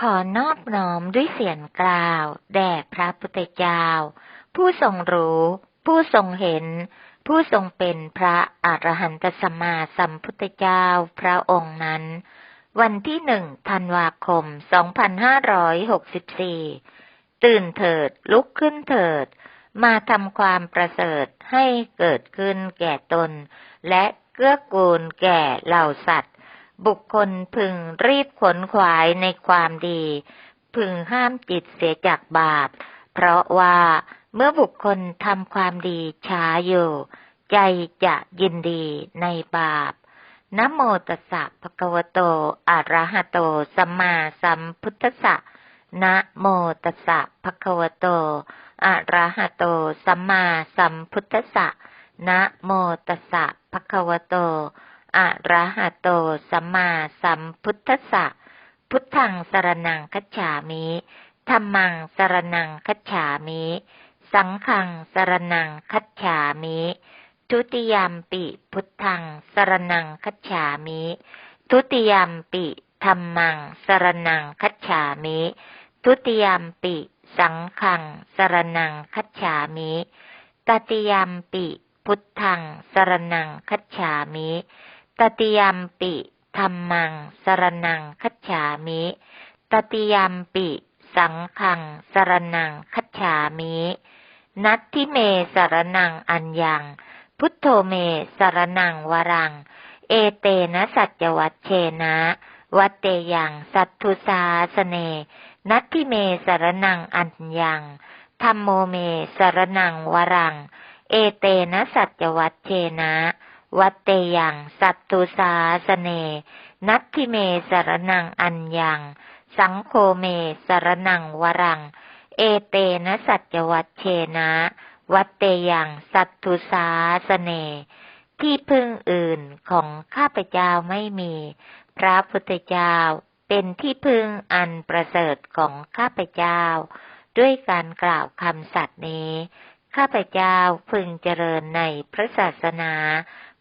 ขอนอบน้อมด้วยเสียงกล่าว แด่พระพุทธเจ้า ผู้ทรงรู้ ผู้ทรงเห็น ผู้ทรงเป็นพระอรหันตสัมมาสัมพุทธเจ้าพระองค์นั้น วันที่หนึ่งธันวาคม 2564 ตื่นเถิดลุกขึ้นเถิด มาทำความประเสริฐให้เกิดขึ้นแก่ตน และเกื้อกูลแก่เหล่าสัตว์ บุคคลพึงรีบขนขวายในความดี พึงห้ามจิตเสียจากบาป เพราะว่าเมื่อบุคคลทำความดีช้าอยู่ ใจจะยินดีในบาปนะโมตัสสะภะคะวะโต อะระหะโต สัมมาสัมพุทธัสสะนะโมตัสสะภะคะวะโต อะระหะโต สัมมาสัมพุทธัสสะนะโมตัสสะภะคะวะโต อะระหะโตสัมมาสัมพุทธัสสะ พุทธังสรนังคัจฉามิธัมมังสรนังคัจฉามิ สังฆังสรนังคัจฉามิทุติยามปิพุทธังสรนังคัจฉามิ ทุติยามปิธรรมังสรนังคัจฉามิ ทุติยามปิสังฆังสรนังคัจฉามิตติยามปิ พุทธังสรนังคัจฉามิ ตติยมปิธรรมัง สรนังคัจฉามิ ตติยมปิ สังฆัง สรนังคัจฉามิ นัตทิเมสรนังอัญญัง พุทโธเมสรนังวรัง เอเตนะสัจวัตเชนะ วัตเตยังสัตทุสาสเน นัตทิเมสรนังอัญญังธรรมโมเมสรนังวรัง เอเตนะสัจวัตเชนะ วัตเตยังสัตตุสาสเน นัตทิเมสารนังอัญญัง สังโฆเมสารนังวรัง เอเตนะสัจวัตเชนะ วัตเตยังสัตตุสาสเน ที่พึ่งอื่นของข้าพเจ้าไม่มี พระพุทธเจ้าเป็นที่พึ่งอันประเสริฐของข้าพเจ้า ด้วยการกล่าวคำสัตย์นี้ ข้าพเจ้าพึงเจริญในพระศาสนา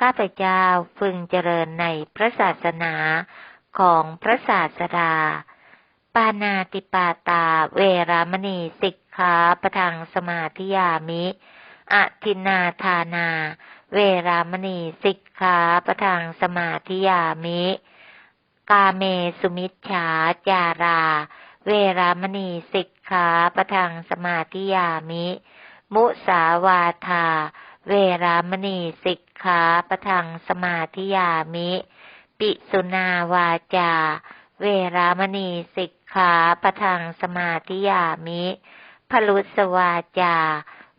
ข้าพเจ้าพึงเจริญในพระศาสนาของพระศาสดา ปานาติปาตาเวรามณีสิกขาปทังสมาธิยามิ อทินาทานา เวรามณีสิกขาปทังสมาธิยามิ กาเมสุมิชฉาจารา เวรามณีสิกขาปทังสมาธิยามิ มุสาวาทา เวรามณีสิกขาประทังสมาธิยามิ ปิสุนาวาจา เวรามณีสิกขาประทังสมาธิยามิพลุสวาจา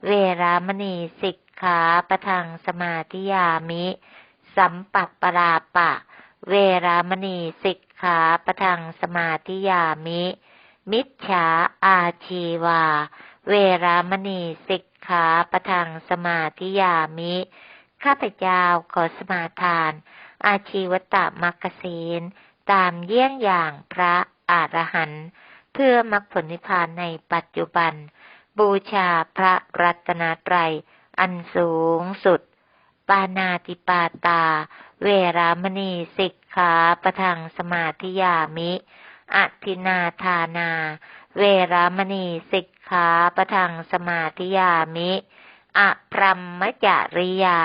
เวรามณีสิกขาประทังสมาธิยามิ สัมปัปปราปะ เวรามณีสิกขาประทังสมาธิยามิ มิจฉาอาชีวา เวรามณีสิก ขาปทังสมาธิยามิ ข้าพเจ้าขอสมาทาน อาชีวตมักศีลตามเยี่ยงอย่างพระอรหันต์เพื่อมรรคผลนิพพานในปัจจุบัน บูชาพระรัตนตรัย อันสูงสุด ปานาติปาตา เวรามณีสิกขาปทังสมาธิยามิอทินาทานา เวรามณีสิกาปะทังสมาธิยามิอพรหมจริยา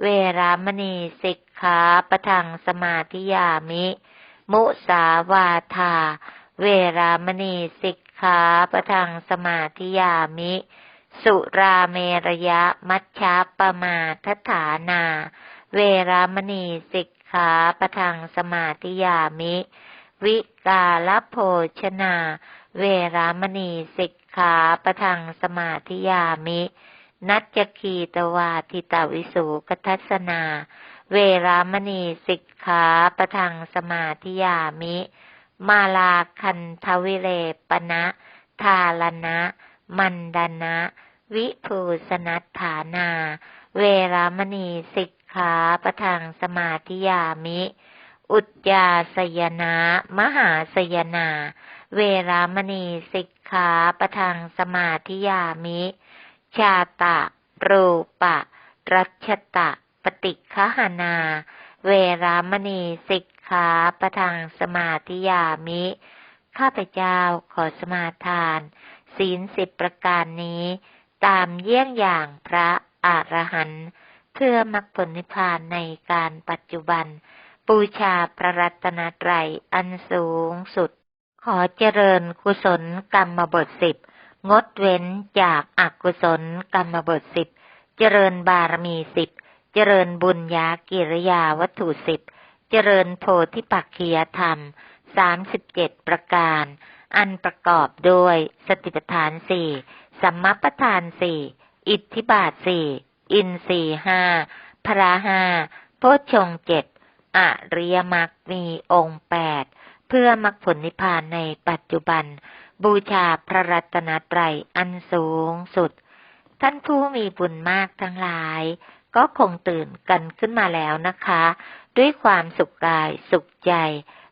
เวรามณีสิกขาปะทังสมาธิยามิ มุสาวาทา เวรามณีสิกขาปะทังสมาธิยามิ สุราเมรยะมัชฌาปมาทฐานา เวรามณีสิกขาปะทังสมาธิยามิ วิกาลโภชนา เวรามณีสิก ขาปทังสมาธิยามิ นัจคีตวาทิตาวิสุกทัสนา เวรามณีสิกขาปทังสมาธิยามิ มาลาคันทวิเลปนะทาลนะ มันดนะ วิภูสนัฏฐานา เวรามณีสิกขาปะทังสมาธิยามิ อุจจาสยนะมหาสยนา เวรามณีสิกขาประทังสมาธิยามิ ชาตะ รูปะ รัชตะ ปฏิคหานา เวรามณีสิกขาประทังสมาธิยามิ ข้าพเจ้าขอสมาทาน ศีลสิบประการนี้ ตามเยี่ยงอย่างพระอรหันต์เพื่อมรรคผลนิพพานในการปัจจุบัน ปูชาพระรัตนตรัยอันสูงสุด ขอเจริญกุศลกรรมบทสิบงดเว้นจากอากุศลกรรมบทสิบเจริญบารมีสิบเจริญบุญญากิริยาวัตถุสิบเจริญโพธิปักขียธรรมสามสิบเจ็ดประการ อันประกอบด้วยสติปัฏฐานสี่สัมมาปัฏฐานสี่อิทธิบาทสี่อินทรีห้าพระห้าโพชฌงเจ็ดอริยมรรคมีองค์แปด เพื่อมรรคผลนิพพานในปัจจุบัน บูชาพระรัตนตรัยอันสูงสุด ท่านผู้มีบุญมากทั้งหลาย ก็คงตื่นกันขึ้นมาแล้วนะคะ ด้วยความสุขกายสุขใจ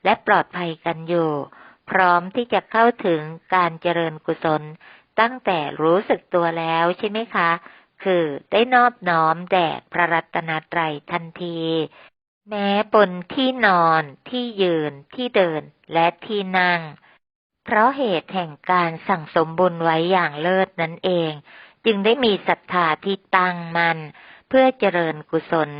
และปลอดภัยกันอยู่ พร้อมที่จะเข้าถึงการเจริญกุศล ตั้งแต่รู้สึกตัวแล้วใช่ไหมคะ คือได้นอบน้อมแด่พระรัตนตรัยทันที แม้บนที่นอนที่ยืนที่เดินและที่นั่ง เพราะเหตุแห่งการสั่งสมบุญไว้อย่างเลิศนั่นเอง จึงได้มีศรัทธาที่ตั้งมัน่นเพื่อเจริญกุศล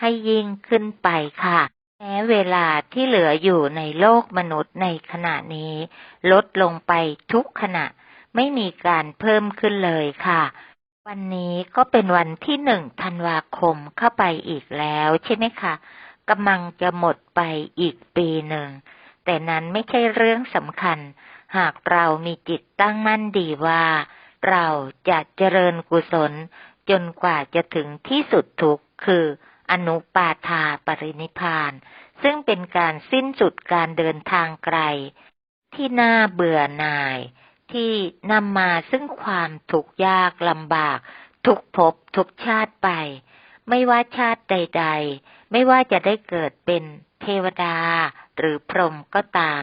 ให้ยิ่งขึ้นไปค่ะ แม้เวลาที่เหลืออยู่ในโลกมนุษย์ในขณะนี้ ลดลงไปทุกขณะ ไม่มีการเพิ่มขึ้นเลยค่ะ วันนี้ก็เป็นวันที่หนึ่งธันวาคมเข้าไปอีกแล้วใช่ไหมคะ กำลังจะหมดไปอีกปีหนึ่ง แต่นั้นไม่ใช่เรื่องสำคัญ หากเรามีจิตตั้งมั่นดีว่า เราจะเจริญกุศล จนกว่าจะถึงที่สุดทุกคืออนุปาทาปรินิพพาน ซึ่งเป็นการสิ้นสุดการเดินทางไกล ที่น่าเบื่อหน่าย ที่นำมาซึ่งความทุกข์ยากลำบาก ทุกภพทุกชาติไป ไม่ว่าชาติใด ๆ ไม่ว่าจะได้เกิดเป็นเทวดาหรือพรหมก็ตาม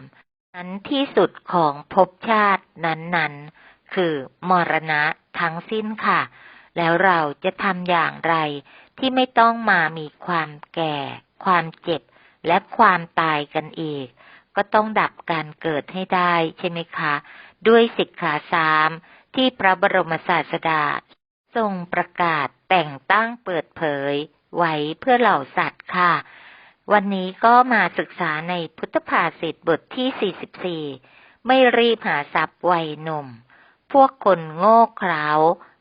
นั้นที่สุดของภพชาตินั้นๆ คือมรณะทั้งสิ้นค่ะ แล้วเราจะทำอย่างไรที่ไม่ต้องมามีความแก่ ความเจ็บ และความตายกันอีก ก็ต้องดับการเกิดให้ได้ใช่ไหมคะ ด้วยสิกขาสามที่พระบรมศาสดาทรงประกาศแต่งตั้งเปิดเผย ไว้เพื่อเหล่าสัตว์ค่ะ วันนี้ก็มาศึกษาในพุทธภาษิตบทที่ 44 ไม่รีบหาทรัพย์วัยหนุ่ม พวกคนโง่เขลา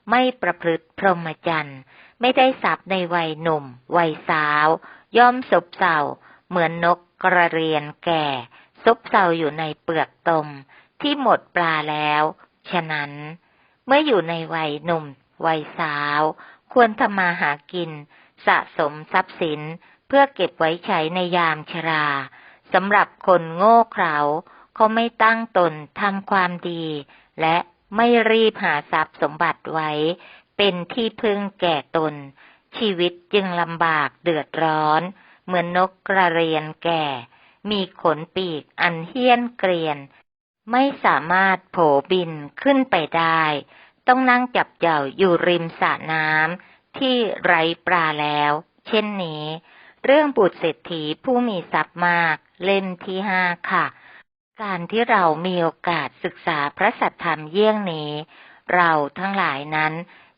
ไม่ประพฤติพรหมจรรย์ ไม่ได้ทรัพย์ในวัยหนุ่ม วัยสาว ย่อมซบเซาเหมือนนกกระเรียนแก่ซบเซาอยู่ในเปลือกตม ที่หมดปลาแล้ว ฉะนั้น เมื่ออยู่ในวัยหนุ่ม วัยสาว ควรทำมาหากิน สะสมทรัพย์สินเพื่อเก็บไว้ใช้ในยามชราสำหรับคนโง่เขลาเขาไม่ตั้งตนทำความดี และไม่รีบหาทรัพย์สมบัติไว้ เป็นที่พึ่งแก่ตน ชีวิตจึงลำบากเดือดร้อน เหมือนนกกระเรียนแก่ มีขนปีกอันเฮี้ยนเกรียน ไม่สามารถโผบินขึ้นไปได้ ต้องนั่งจับเจ้าอยู่ริมสระน้ำ ที่ไร้ปลาแล้ว เช่นนี้ เรื่องบุตรเศรษฐีผู้มีทรัพย์มาก เล่มที่ห้าค่ะ การที่เรามีโอกาสศึกษาพระสัทธรรมเยี่ยงนี้ เราทั้งหลายนั้น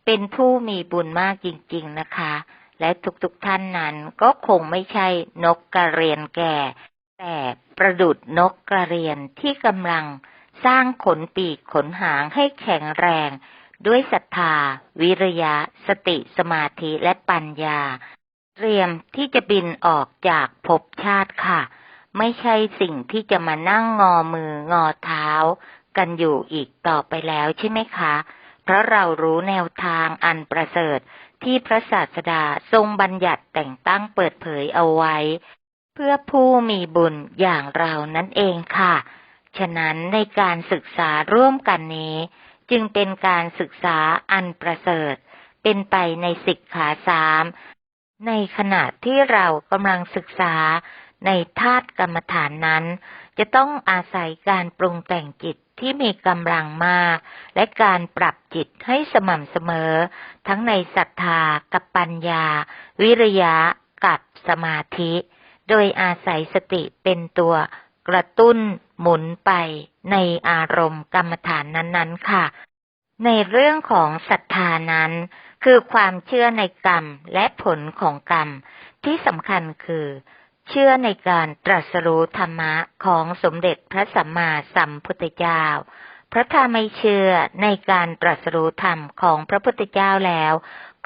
เป็นผู้มีบุญมากจริง ๆนะคะ และทุกๆทท่านนั้นก็คงไม่ใช่นกกระเรียนแก่ แต่ประดุดนกกระเรียนที่กำลังสร้างขนปีกขนหางให้แข็งแรง ด้วยศรัทธา วิริยะ สติสมาธิและปัญญา เตรียมที่จะบินออกจากภพชาติค่ะ ไม่ใช่สิ่งที่จะมานั่งงอมืองอเท้า กันอยู่อีกต่อไปแล้วใช่ไหมคะ เพราะเรารู้แนวทางอันประเสริฐที่พระศาสดาทรงบัญญัติแต่งตั้งเปิดเผยเอาไว้ เพื่อผู้มีบุญอย่างเรานั่นเองค่ะ ฉะนั้นในการศึกษาร่วมกันนี้ จึงเป็นการศึกษาอันประเสริฐ เป็นไปในสิกขาสามในขณะที่เรากำลังศึกษาในธาตุกรรมฐานนั้น จะต้องอาศัยการปรุงแต่งจิตที่มีกำลังมาก และการปรับจิตให้สม่ำเสมอ ทั้งในศรัทธากับปัญญา วิริยะกับสมาธิ โดยอาศัยสติเป็นตัว กระตุ้นหมุนไปในอารมณ์กรรมฐานนั้นๆค่ะ ในเรื่องของศรัทธานั้น คือความเชื่อในกรรมและผลของกรรม ที่สำคัญคือ เชื่อในการตรัสรู้ธรรมะของสมเด็จพระสัมมาสัมพุทธเจ้าพราะถ้าไม่เชื่อในการตรัสรู้ธรรมของพระพุทธเจ้าแล้ว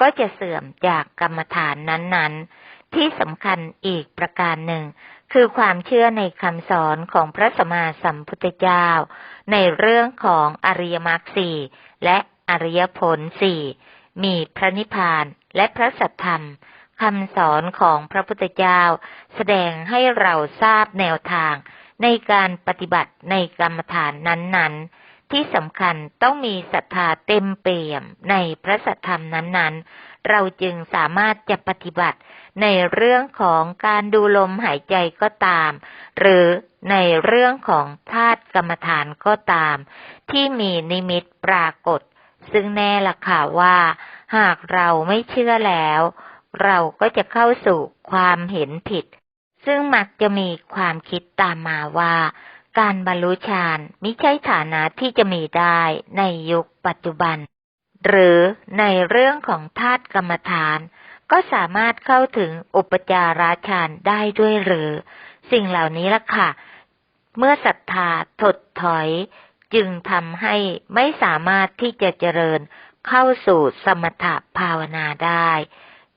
ก็จะเสื่อมจากกรรมฐานนั้นๆ ที่สำคัญอีกประการหนึ่ง คือความเชื่อในคำสอนของพระสัมมาสัมพุทธเจ้า ในเรื่องของอริยมรรคสี่และอริยผลสี่มีพระนิพพานและพระสัทธรรมคำสอนของพระพุทธเจ้า แสดงให้เราทราบแนวทาง ในการปฏิบัติในกรรมฐานนั้น ๆ ที่สำคัญต้องมีศรัทธาเต็มเปี่ยมในพระสัทธรรมนั้นๆ เราจึงสามารถจะปฏิบัติในเรื่องของการดูลมหายใจก็ตาม หรือในเรื่องของธาตุกรรมฐานก็ตาม ที่มีนิมิตปรากฏ ซึ่งแน่ละค่ะว่า หากเราไม่เชื่อแล้ว เราก็จะเข้าสู่ความเห็นผิด ซึ่งมักจะมีความคิดตามมาว่า การบรรลุฌานไม่ใช่ฐานะที่จะมีได้ในยุคปัจจุบัน หรือในเรื่องของธาตุกรรมฐาน ก็สามารถเข้าถึงอุปจาราฌานได้ด้วยหรือ สิ่งเหล่านี้ล่ะค่ะ เมื่อศรัทธาถดถอยจึงทำให้ไม่สามารถที่จะเจริญเข้าสู่สมถภาวนาได้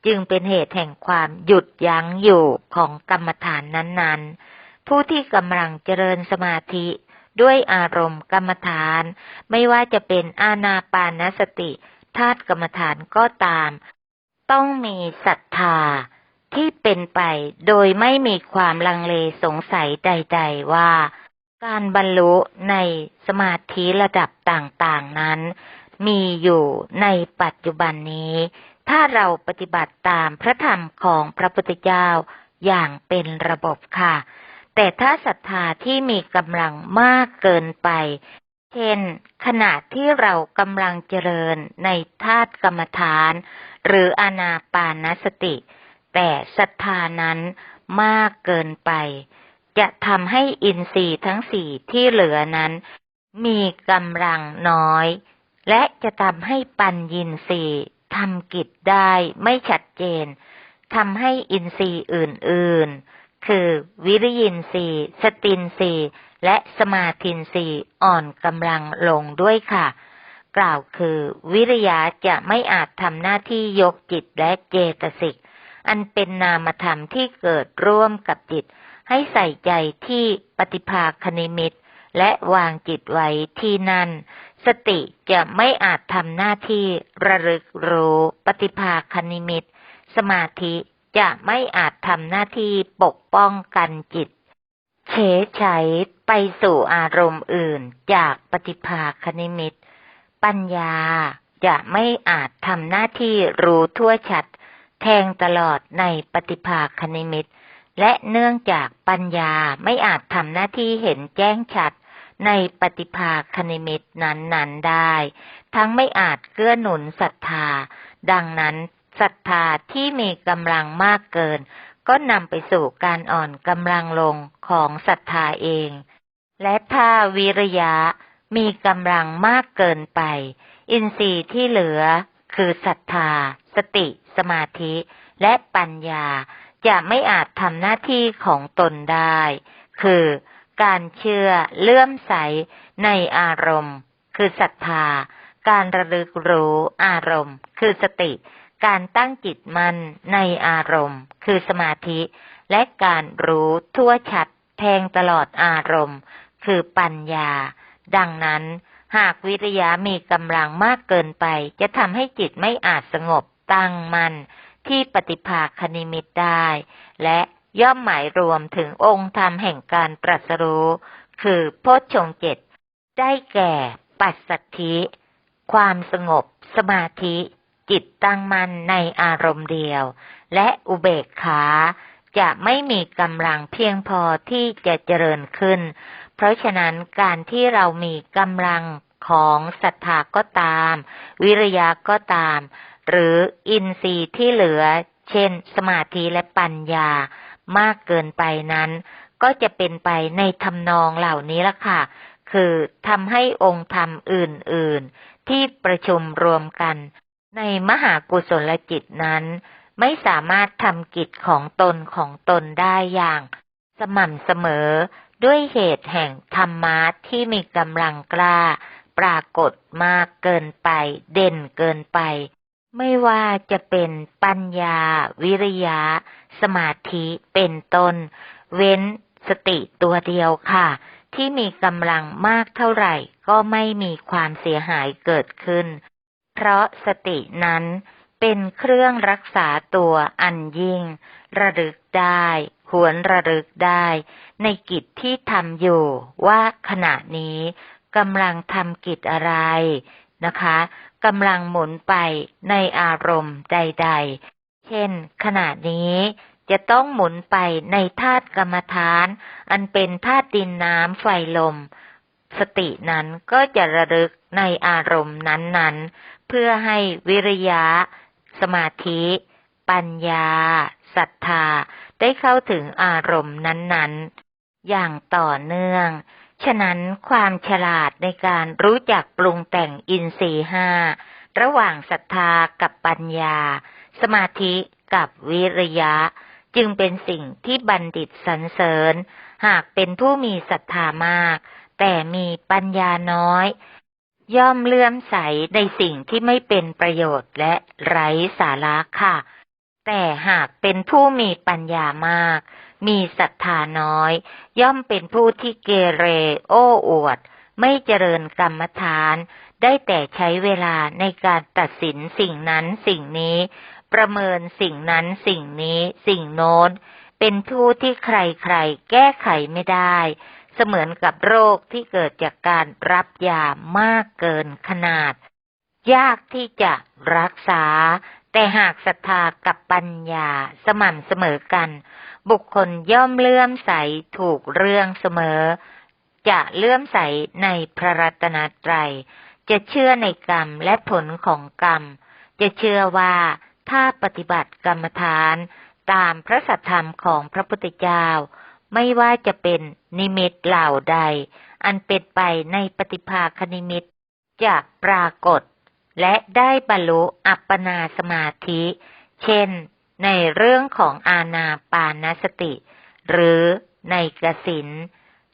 จึงเป็นเหตุแห่งความหยุดยั้งอยู่ของกรรมฐานนั้นๆ ผู้ที่กำลังเจริญสมาธิ ด้วยอารมณ์กรรมฐาน ไม่ว่าจะเป็นอาณาปานสติธาตุกรรมฐานก็ตาม ต้องมีศรัทธาที่เป็นไปโดยไม่มีความลังเลสงสัยใด ๆ ว่า การบรรลุในสมาธิระดับต่างๆนั้น มีอยู่ในปัจจุบันนี้ ถ้าเราปฏิบัติตามพระธรรมของพระพุทธเจ้าอย่างเป็นระบบค่ะ แต่ถ้าศรัทธาที่มีกำลังมากเกินไป เช่น ขณะที่เรากำลังเจริญในธาตุกรรมฐาน หรืออานาปานสติ แต่ศรัทธานั้นมากเกินไป จะทำให้อินทรีย์ทั้งสี่ที่เหลือนั้น มีกำลังน้อย และจะทำให้ปัญญินทรีย์ทำกิจได้ไม่ชัดเจนทำให้อินทรีย์อื่น ๆ คือวิริยินทรีย์สตินทรีย์และสมาธินทรีย์อ่อนกำลังลงด้วยค่ะ กล่าวคือ วิริยะจะไม่อาจทำหน้าที่ยกจิตและเจตสิก อันเป็นนามธรรมที่เกิดร่วมกับจิต ให้ใส่ใจที่ปฏิภาคณิมิต และวางจิตไว้ที่นั่น สติจะไม่อาจทำหน้าที่ระลึกรู้ปฏิภาคณิมิต สมาธิ จะไม่อาจทำหน้าที่ปกป้องกันจิต เฉยใช้ไปสู่อารมณ์อื่นจากปฏิภาคณิมิต ปัญญาจะไม่อาจทำหน้าที่รู้ทั่วชัด แทงตลอดในปฏิภาคณิมิต และเนื่องจากปัญญาไม่อาจทำหน้าที่เห็นแจ้งชัดในปฏิภาคณิมิตนั้น ๆ ได้ ทั้งไม่อาจเกื้อหนุนศรัทธา ดังนั้น ศรัทธาที่มีกำลังมากเกิน ก็นำไปสู่การอ่อนกำลังลงของศรัทธาเอง และถ้าวิริยะมีกำลังมากเกินไป อินทรีย์ที่เหลือคือศรัทธา สติ สมาธิ และปัญญาจะไม่อาจทำหน้าที่ของตนได้ คือการเชื่อเลื่อมใสในอารมณ์ คือศรัทธา การระลึกรู้อารมณ์ คือสติ การตั้งจิตมันในอารมณ์ คือสมาธิ และการรู้ทั่วชัดแทงตลอดอารมณ์ คือปัญญา ดังนั้น หากวิริยะมีกำลังมากเกินไป จะทำให้จิตไม่อาจสงบตั้งมันที่ปฏิภาคณิมิตได้ และย่อมหมายรวมถึงองค์ธรรมแห่งการตรัสรู้ คือโพชฌงเจ็ดได้แก่ ปัสสัทธิ ความสงบ สมาธิ จิตตั้งมั่นในอารมณ์เดียว และอุเบกขาจะไม่มีกำลังเพียงพอที่จะเจริญขึ้น เพราะฉะนั้นการที่เรามีกำลังของศรัทธาก็ตาม วิริยะก็ตาม หรืออินทรีย์ที่เหลือ เช่น สมาธิและปัญญามากเกินไปนั้น ก็จะเป็นไปในทำนองเหล่านี้ละค่ะ คือทำให้องค์ธรรมอื่น ๆ ที่ประชุมรวมกัน ในมหากุศลจิตนั้น ไม่สามารถทำกิจของตนของตนได้อย่าง สม่ำเสมอด้วยเหตุแห่งธรรมะที่มีกำลังกล้า ปรากฏมากเกินไป เด่นเกินไป ไม่ว่าจะเป็นปัญญา วิริยะ สมาธิเป็นต้น เว้นสติตัวเดียวค่ะ ที่มีกำลังมากเท่าไหร่ก็ไม่มีความเสียหายเกิดขึ้น เพราะสตินั้นเป็นเครื่องรักษาตัวอันยิ่ง ระลึกได้ หวนระลึกได้ ในกิจที่ทำอยู่ว่าขณะนี้กำลังทำกิจอะไรนะคะกำลังหมุนไปในอารมณ์ใด ๆ เช่น ขณะนี้จะต้องหมุนไปในธาตุกรรมฐาน อันเป็นธาตุดินน้ำไฟลม สตินั้นก็จะระลึกในอารมณ์นั้นๆ เพื่อให้วิริยะ สมาธิ ปัญญาศรัทธา ได้เข้าถึงอารมณ์นั้นๆ อย่างต่อเนื่อง ฉะนั้นความฉลาดในการรู้จักปรุงแต่งอินทรีห้าระหว่างศรัทธากับปัญญา สมาธิกับวิริยะ จึงเป็นสิ่งที่บัณฑิตสรรเสริญ หากเป็นผู้มีศรัทธามาก แต่มีปัญญาน้อย ย่อมเลื่อมใสในสิ่งที่ไม่เป็นประโยชน์และไร้สาระค่ะ แต่หากเป็นผู้มีปัญญามาก มีศรัทธาน้อย ย่อมเป็นผู้ที่เกเรโอ้อวด ไม่เจริญกรรมฐาน ได้แต่ใช้เวลาในการตัดสินสิ่งนั้นสิ่งนี้ ประเมินสิ่งนั้นสิ่งนี้ สิ่งโน้น เป็นผู้ที่ใครๆ แก้ไขไม่ได้ เสมือนกับโรคที่เกิดจากการรับยามากเกินขนาด ยากที่จะรักษา แต่หากศรัทธากับปัญญาสม่ำเสมอกัน บุคคลย่อมเลื่อมใสถูกเรื่องเสมอ จะเลื่อมใสในพระรัตนตรัย จะเชื่อในกรรมและผลของกรรม จะเชื่อว่าถ้าปฏิบัติกรรมฐานตามพระสัทธรรมของพระพุทธเจ้า ไม่ว่าจะเป็นนิมิตเหล่าใด อันเป็นไปในปฏิภาคนิมิตจะปรากฏ และได้บรรลุอัปปนาสมาธิ เช่น ในเรื่องของอาณาปานสติ หรือในกสิน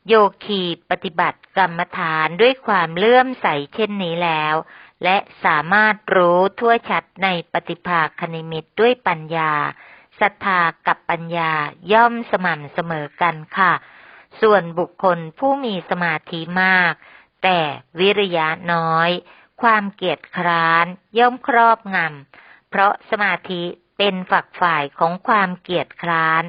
โยคีปฏิบัติกรรมฐานด้วยความเลื่อมใสเช่นนี้แล้ว และสามารถรู้ทั่วชัดในปฏิภาคนิมิตด้วยปัญญา ศรัทธากับปัญญาย่อมสม่ำเสมอกันค่ะ ส่วนบุคคลผู้มีสมาธิมาก แต่วิริยะน้อย ความเกียจคร้านย่อมครอบงำเพราะสมาธิเป็นฝักฝ่ายของความเกียจคร้าน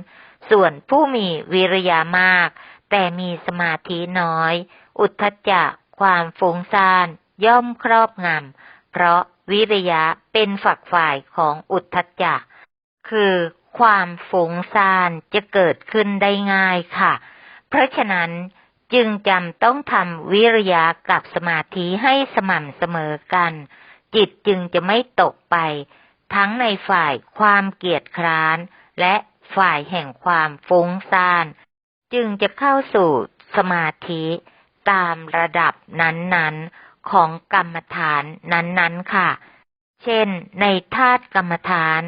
ส่วนผู้มีวิริยะมาก แต่มีสมาธิน้อย อุทธจักความฟุ้งซ่านย่อมครอบงำเพราะวิริยะเป็นฝักฝ่ายของอุทธจักคือ ความฟุ้งซ่านจะเกิดขึ้นได้ง่ายค่ะ เพราะฉะนั้นจึงจำต้องทำวิริยะกับสมาธิให้สม่ำเสมอกัน จิตจึงจะไม่ตกไป ทั้งในฝ่ายความเกียจคร้าน และฝ่ายแห่งความฟุ้งซ่าน จึงจะเข้าสู่สมาธิตามระดับนั้นๆของกรรมฐานนั้นๆค่ะ เช่นในธาตุกรรมฐาน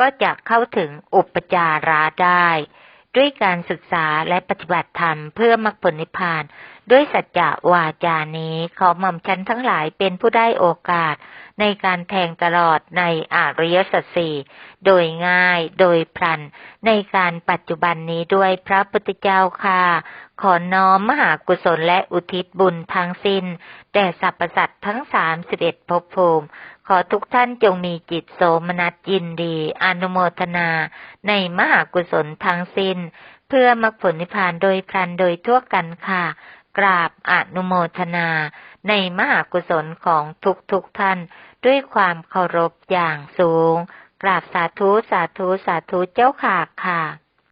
ก็จะเข้าถึงอุปจาระได้ ด้วยการศึกษาและปฏิบัติธรรมเพื่อมรรคผลนิพพาน ด้วยสัจจะวาจานี้ขอหม่อมชั้นทั้งหลายเป็นผู้ได้โอกาส ในการแทงตลอดในอริยสัจสี่โดยง่ายโดยพลัน ในการปัจจุบันนี้ด้วยพระพุทธเจ้าค่ะขอน้อมมหากุศลและอุทิศบุญทั้งสิ้น แต่สรรพสัตว์ทั้งสามสิบเอ็ดภพภูมิ ขอทุกท่านจงมีจิตโสมนัสยินดี อนุโมทนา ในมหากุศลทั้งสิ้น เพื่อมรรคผลนิพพานโดยพลันโดยทั่วกันค่ะ กราบอนุโมทนา ในมหากุศลของทุกทุกท่าน ด้วยความเคารพอย่างสูง กราบสาธุสาธุสาธุเจ้าค่ะค่ะ